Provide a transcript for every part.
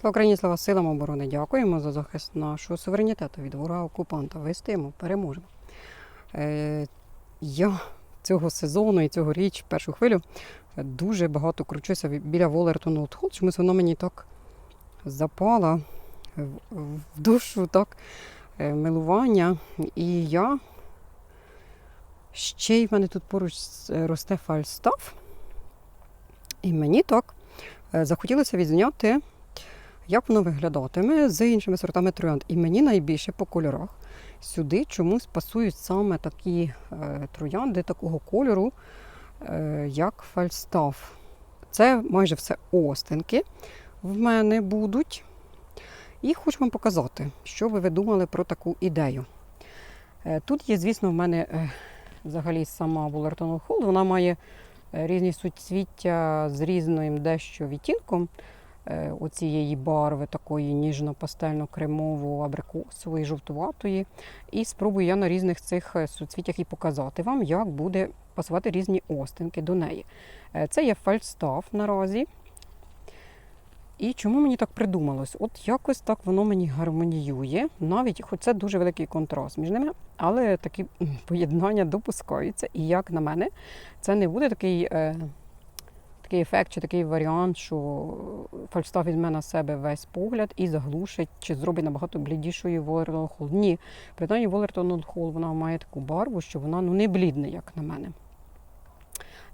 Слава Україні, слава силам оборони. Дякуємо за захист нашого суверенітету від ворога окупанта. Вистоїмо, переможемо. Е, я цього сезону і цього річ, першу хвилю, дуже багато кручуся біля Волертон Олд Чомусь воно мені так запала в, в душу, так, е, милування. І я ще й в мене тут поруч е, росте фальстаф. І мені так е, захотілося відзняти як воно виглядатиме з іншими сортами троянд. І мені найбільше по кольорах сюди чомусь пасують саме такі е, троянди такого кольору, е, як фальстаф. Це майже все остинки в мене будуть. І хочу вам показати, що ви думали про таку ідею. Е, Тут є, звісно, в мене взагалі сама Вулертон Холд. Вона має різні суцвіття з різним дещо відтінком оцієї барви, такої ніжно-пастельно-кремової, абрикосової, жовтуватої. І спробую я на різних цих е, суцвіттях і показати вам, як буде пасувати різні остинки до неї. Е, Це є фальстаф наразі. І чому мені так придумалось? От якось так воно мені гармоніює, навіть хоч це дуже великий контраст між ними, але такі поєднання допускаються. І як на мене, це не буде такий, е, такий ефект чи такий варіант, що фальстаф візьме на себе весь погляд і заглушить, чи зробить набагато блідішою Волертон Холл. Ні, принаймні Волертон Холл вона має таку барву, що вона ну, не блідна, як на мене.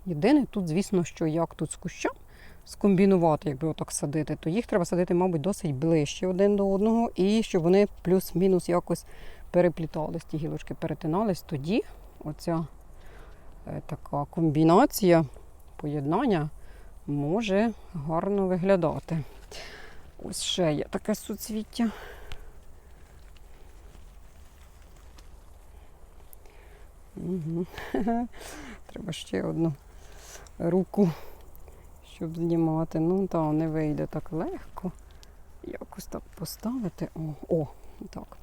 Єдине, тут, звісно, що як тут з куща скомбінувати, якби отак садити, то їх треба садити, мабуть, досить ближче один до одного, і щоб вони плюс-мінус якось переплітались, ті гілочки перетинались. Тоді оця е, така комбінація, поєднання може гарно виглядати. Ось ще є таке суцвіття. Угу. Треба ще одну руку, щоб знімати. Ну так, не вийде так легко. Якось так поставити. О, о так.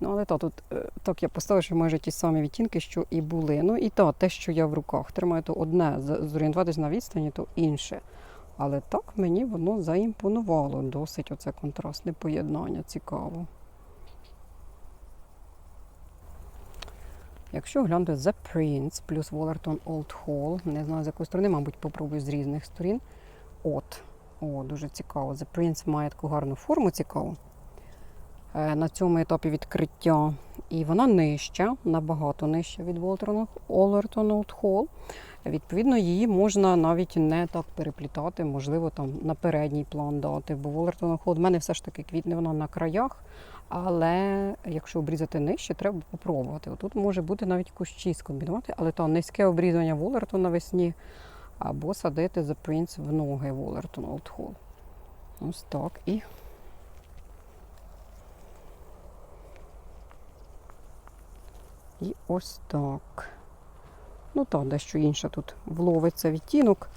Ну, але та, тут е, так я поставила, що майже ті самі відтінки, що і були. Ну і та, те, що я в руках тримаю, то одне, зорієнтуватись на відстані, то інше. Але так мені воно заімпонувало досить оце контрастне поєднання, цікаво. Якщо глянути The Prince плюс Wallerton Old Hall, не знаю з якої сторони, мабуть, попробую з різних сторін. От, о, дуже цікаво. The Prince має таку гарну форму цікаву на цьому етапі відкриття. І вона нижча, набагато нижча від Wallerton Old Hall. Відповідно, її можна навіть не так переплітати, можливо, там на передній план дати. Бо Волертон Холд в мене все ж таки квітне вона на краях. Але якщо обрізати нижче, треба попробувати. Тут може бути навіть кущі скомбінувати, але то низьке обрізання Волертон навесні або садити The Prince в ноги Волертон Old Hall. Ось так. І І ось так. Ну так, дещо інше тут вловиться відтінок,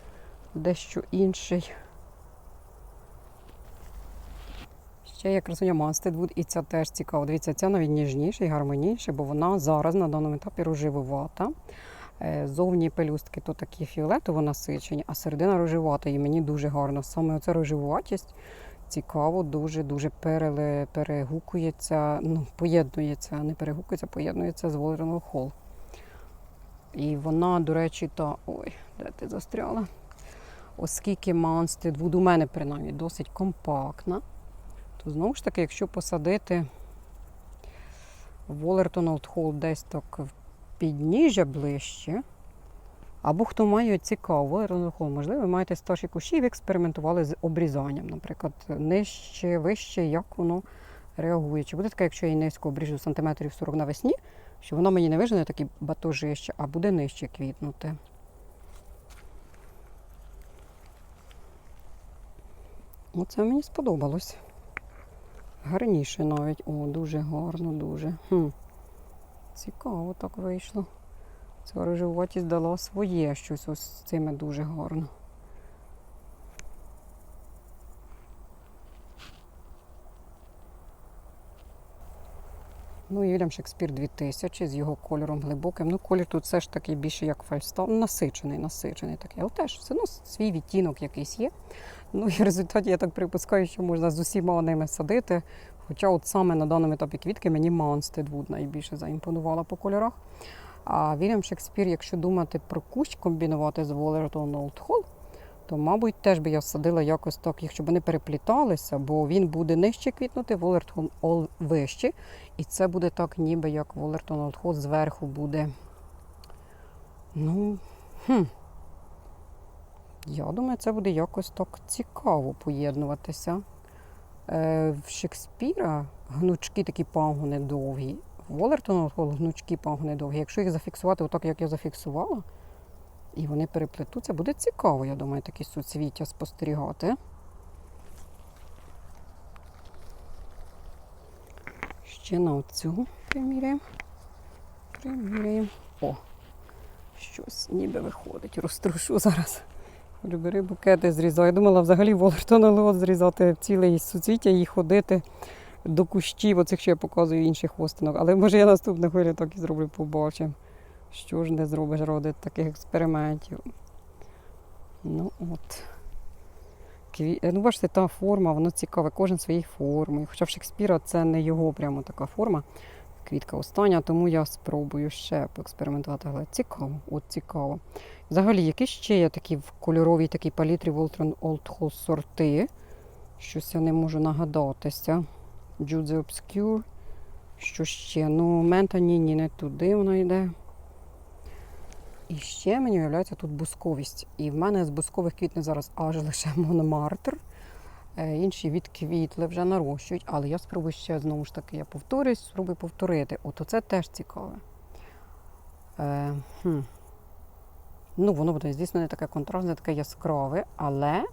дещо інший. Ще є красуня Мастедвуд, і ця теж цікава. Дивіться, ця навіть ніжніша і гармонійша, бо вона зараз на даному етапі рожевувата. Е, Зовні пелюстки то такі фіолетово насичені, а середина рожевата. І мені дуже гарно. Саме оця рожевуватість цікаво, дуже-дуже переле, перегукується, ну, поєднується, не перегукується, поєднується з Волерон Холл. І вона, до речі, та. Ой, де ти застряла? Оскільки Манстедвуд у мене принаймні досить компактна, то знову ж таки, якщо посадити Волертон Олд Холл десь так в підніжжя ближче, або хто має цікаво, Волертон можливо, ви маєте старші кущі, і ви експериментували з обрізанням, наприклад, нижче, вище, як воно реагує. Чи буде таке, якщо я її низько обріжу сантиметрів 40 навесні, що воно мені не вижене такі батожище, а буде нижче квітнути. Оце мені сподобалось. Гарніше навіть. О, дуже гарно, дуже. Хм. Цікаво так вийшло. Ця рожеватість дала своє щось ось з цими дуже гарно. Ну, Вільям Шекспір 2000 з його кольором глибоким. Ну, колір тут все ж таки більше як фальстав, насичений, насичений такий. Але теж все одно свій відтінок якийсь є. Ну і в результаті я так припускаю, що можна з усіма ними садити. Хоча от саме на даному етапі квітки мені Wood найбільше заімпонувала по кольорах. А Вільям Шекспір, якщо думати про кущ комбінувати з Волертон Old Hall, то, мабуть, теж би я садила якось так, якщо вони перепліталися, бо він буде нижче квітнути, Волертон All вище. І це буде так, ніби як Волертон Old Hall зверху буде. Ну, хм. Я думаю, це буде якось так цікаво поєднуватися. Е, в Шекспіра гнучки такі пагони довгі. Волертона гнучки пагони довгі. Якщо їх зафіксувати отак, як я зафіксувала, і вони переплетуться, буде цікаво, я думаю, такі суцвіття спостерігати. Ще на оцю приміряємо. Приміряємо. О, щось ніби виходить. Розтрушу зараз. Бери букети зрізаю. Я думала взагалі Волертона Леот зрізати ціле суцвіття і ходити до кущів, оцих, що я показую інших хвостинок. Але може я наступну хвилю так і зроблю, побачимо. Що ж не зробиш ради таких експериментів. Ну от. Ну, бачите, та форма, воно цікаве, кожен своєю формою. Хоча в Шекспіра це не його прямо така форма. Квітка остання, тому я спробую ще поекспериментувати. Але цікаво, от цікаво. Взагалі, які ще є такі в кольоровій такій палітрі Old Hall сорти. Щось я не можу нагадатися. Jude Obscure. Що ще? Ну, мента ні, ні, не туди вона йде. І ще мені уявляється тут бусковість. І в мене з бускових квітне зараз аж лише мономартр. Е, Інші відквітли, вже нарощують, але я спробую ще знову ж таки, я повторюсь, спробую повторити. От оце теж цікаве. Е, хм. Ну, воно буде, звісно, не таке контрастне, таке яскраве, але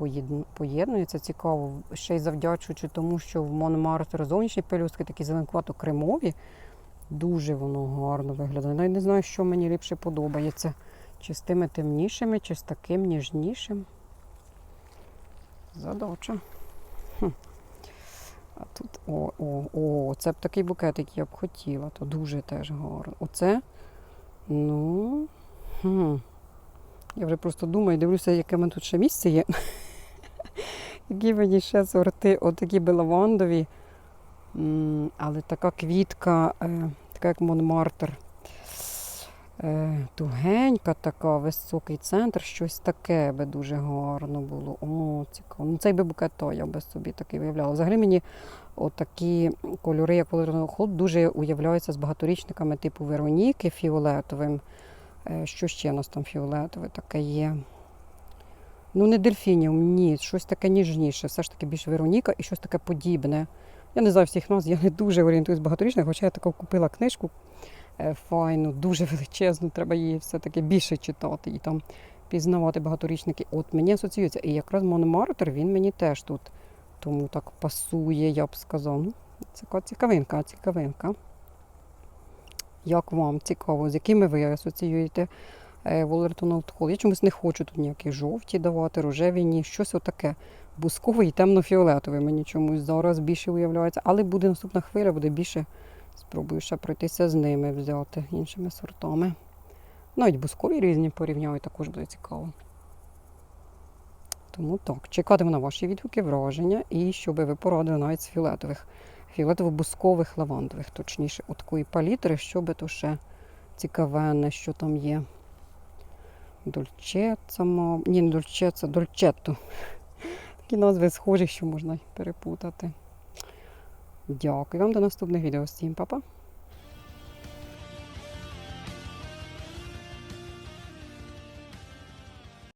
поєдн- поєднується цікаво, ще й завдячуючи тому, що в Мономартер зовнішні пелюстки такі зеленкувато-кремові. Дуже воно гарно виглядає. Навіть не знаю, що мені ліпше подобається. Чи з тими темнішими, чи з таким ніжнішим. Задача. А тут о, о, о, це б такий букет, який я б хотіла, то дуже теж гарно. Оце, ну. Хм. Я вже просто думаю, дивлюся, яке в мене тут ще місце є. Які мені ще сорти, отакі белавандові. Але така квітка, е, така як Монмартер. Е, тугенька така, високий центр, щось таке би дуже гарно було. О, цікаво. Ну, цей би букет то я би собі такий виявляла. Взагалі мені отакі кольори, як Володимир Холод, дуже уявляються з багаторічниками типу Вероніки фіолетовим. Е, Що ще у нас там фіолетове таке є? Ну, не дельфініум, ні, щось таке ніжніше, все ж таки більш Вероніка і щось таке подібне. Я не знаю всіх назв, я не дуже орієнтуюсь багаторічних, хоча я таку купила книжку е, файну, дуже величезну, треба її все-таки більше читати і там пізнавати багаторічники. От мені асоціюється. І якраз Мономартер, він мені теж тут тому так пасує, я б сказала. Ну, це цікавинка, цікавинка. Як вам цікаво, з якими ви асоціюєте Волертон Old Я чомусь не хочу тут ніякі жовті давати, рожеві, ні, щось отаке. Бусковий і темно-фіолетовий мені чомусь зараз більше уявляється. Але буде наступна хвиля, буде більше. Спробую ще пройтися з ними, взяти іншими сортами. Навіть бускові різні порівняю, також буде цікаво. Тому так, чекатиму на ваші відгуки, враження і що би ви порадили навіть з фіолетових, фіолетово-бускових лавандових, точніше, от такої палітри, що би то ще цікавенне, що там є. Дольчеца, мав... ні, не дольчеца, дольчетто. Такі назви схожі, що можна перепутати. Дякую вам до наступних відео. Всім па-па!